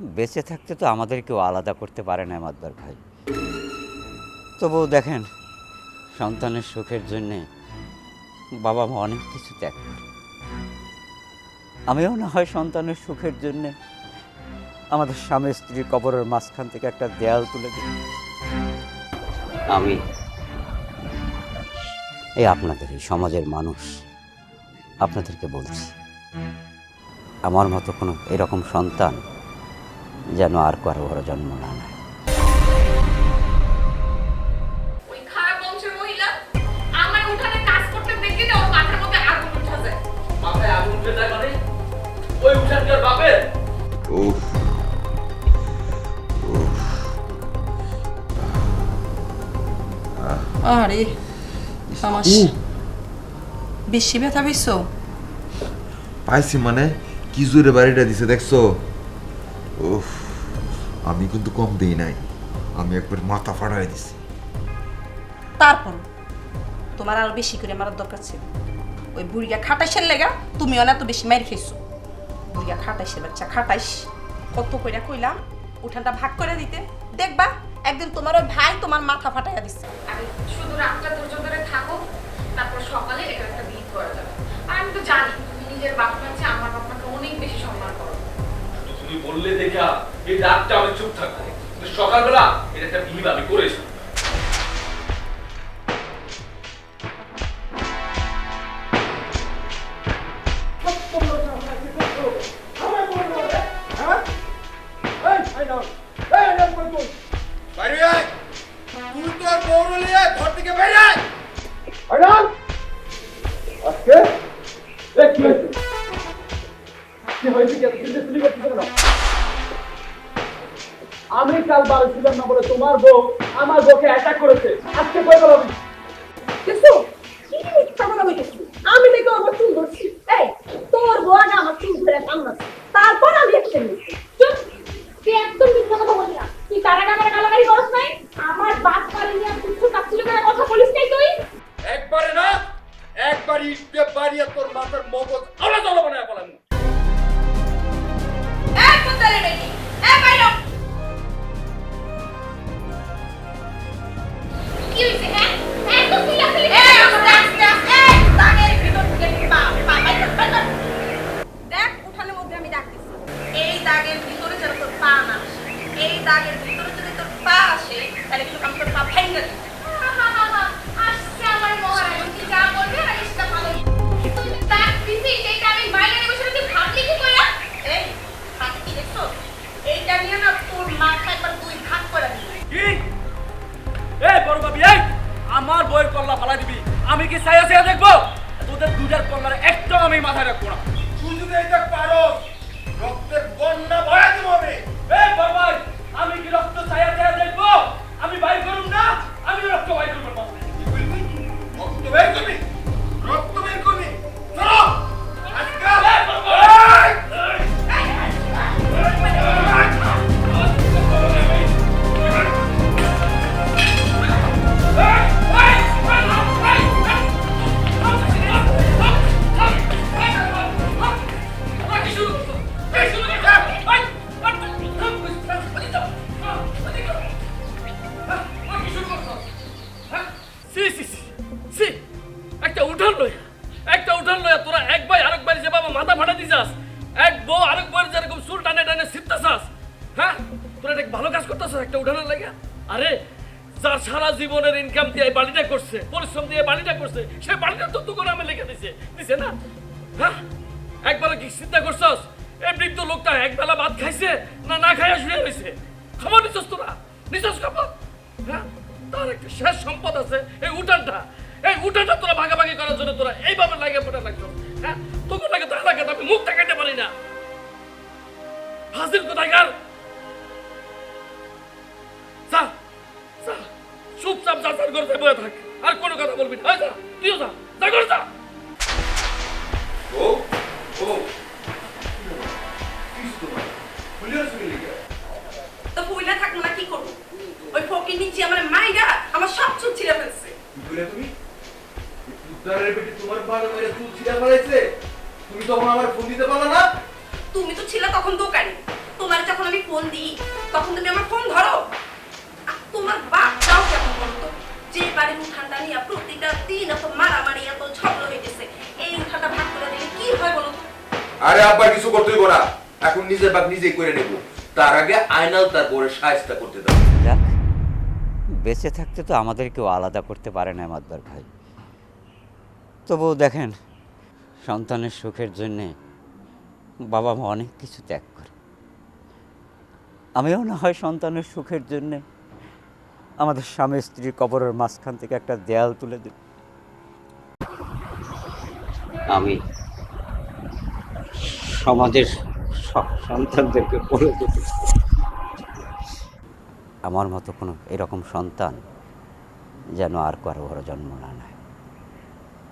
বেঁচে থাকতে তো আমাদের কেউ আলাদা করতে পারে না মাদবার ভাই। তবুও দেখেন, সন্তানের সুখের জন্যে বাবা মা অনেক কিছু ত্যাগ করে। আমিও না হয় সন্তানের সুখের জন্যে আমাদের স্বামী স্ত্রীর কবরের মাঝখান থেকে একটা দেয়াল তুলে দিই। আমি এই আপনাদের, এই সমাজের মানুষ, আপনাদেরকে বলছি, আমার মতো কোনো এরকম সন্তান যেন আর কারও ঘরে জন্ম না নেয়। মানে? উফ। আরে বেশি ব্যথা পাইছি মানে কি জোরে বাড়িটা দিছে দেখছ? উফ আমি কিন্তু কম দেই নাই। আমি একবার মাথা ফাটাই দিছি। তারপর তোমার আরও বেশি করে মারার দরকার ছিল। ওই বুড়িয়া খাটাইসের লেগা তুমি অনেক বেশি মার খেয়েছো বুড়িয়া খাটাইসের বাচ্চা খাটাইস কত কইরা কইলাম উঠানটা ভাগ করে দিতে। দেখবা একদিন তোমার ওই ভাই তোমার মাথা ফাটাইয়া দিচ্ছে আমি শুধু রাতটা ধরে থাকো তারপর সকালে এটা একটা বিয়ে করা যাবে। আর আমি তো জানি তুমি নিজের বাপ মাকে আমার বাপমাকে অনেক বেশি সম্মান করো। তুমি বললে দেখা এই রাতটা আমি চুপ থাকব। কিন্তু সকালবেলা এটা একটা বিহিব আমি করেছি। বাইরে আয়। তুই তো আমি কাল বারো ছিলাম না বলে তোমার বউ আমার বউকে অ্যাটাক করেছে। আজকে কই বলবি দেখছ? কি মিথ্যা কথা বলতেছি আমি দেখে আমার চুল ধরছি। এই তোর বউটা আমার চুল ধরে কামড়াচ্ছে। তারপর আমি একটা নিয়েছি চুপ। তুই একদম মিথ্যা কথা বলি না। তুই কারা কারা গালাগালি করস নাই? আমার বাপ পারে নিয়ে কিছু কাচ্ছিল করে কথা বলিস নাই তুই? একবারে না একবার ইটে বাড়িয়ে তোর মাথার মগজ আলাদা আলাদা বানায় বলেন এক বদলে বেটি দাগের ভিতরে যেন তোর পা না এই দাগের ছায়া ছায়া দেখব? তোদের দুটার কল্লার একটাও আমি মাথায় রাখব না। তুই যদি এটা পারো রক্তের বন্যা ভয়া দিব আমি। এই বরবাই আমি কি রক্ত ছায়া ছায়া দেখব? আমি বাইর আরে, যার সারা জীবনের ইনকাম দিয়ে বাড়িটা করছে, পরিশ্রম দিয়ে বাড়িটা করছে, সে বাড়িটা তো তুই করে আমি লিখে দিছে। দিছে না? হ্যাঁ? একবার কি চিন্তা করছস? এই বৃদ্ধ লোকটা একবেলা ভাত খাইছে না না খাইয়া শুয়ে হয়েছে খবর নিছস তোরা? নিছস খবর? হ্যাঁ? তার একটা শেষ সম্পদ আছে, এই উঠানটা। এই উঠানটা তোরা ভাগাভাগি করার জন্য তোরা এইভাবে লাগে পড়ে লাগছো হ্যাঁ? তোকে লাগে তো এলাকাতে আমি মুখ দেখাতে পারি না। হাজির কোথায় চুপচাপ যা ঘরে বয়ে থাক। আর কোনো কথা বলবি না। যা তুইও যা যা করে যা। কিছু তোমার? লিখে তো ভুলে থাকব না কি করব? ওই ফকির নিচে আমার মাইরা আমার সব চুল ছিঁড়ে ফেলছে। কি তুমি? উদ্ধারের বেটি তোমার বাড়ি মেরে তুই ছিড়া ফেলাইছে তুমি তখন আমার ফোন দিতে পারল না? তুমি তো ছিলে তখন দোকানে। তোমার যখন আমি ফোন দিই তখন তুমি আমার ফোন ধরো। তোমার বাপটাও কেমন বলতো? যে বাড়ির উঠানটা নিয়ে প্রতিটা দিন এত মারামারি এত ঝগড়া হইতেছে এই উঠানটা ভাগ করে দিলে কি হয় বলো? আরে আব্বা কিছু করতে হইব না। এখন নিজের বাপ নিজেই করে নেব। তার আগে আয়নাল তার বউয়ের সাহায্য করতে দাও। বেঁচে থাকতে তো আমাদের কেউ আলাদা করতে পারে না মাতবার ভাই। তবুও দেখেন সন্তানের সুখের জন্যে বাবা মা অনেক কিছু ত্যাগ করে। আমিও না হয় সন্তানের সুখের জন্যে আমাদের স্বামী স্ত্রীর কবরের মাঝখান থেকে একটা দেয়াল তুলে দিল। আমি সমাজের সন্তানদেরকে বলে আমার মতো কোনো এরকম সন্তান যেন আর কারও ঘরে জন্ম না নেয়।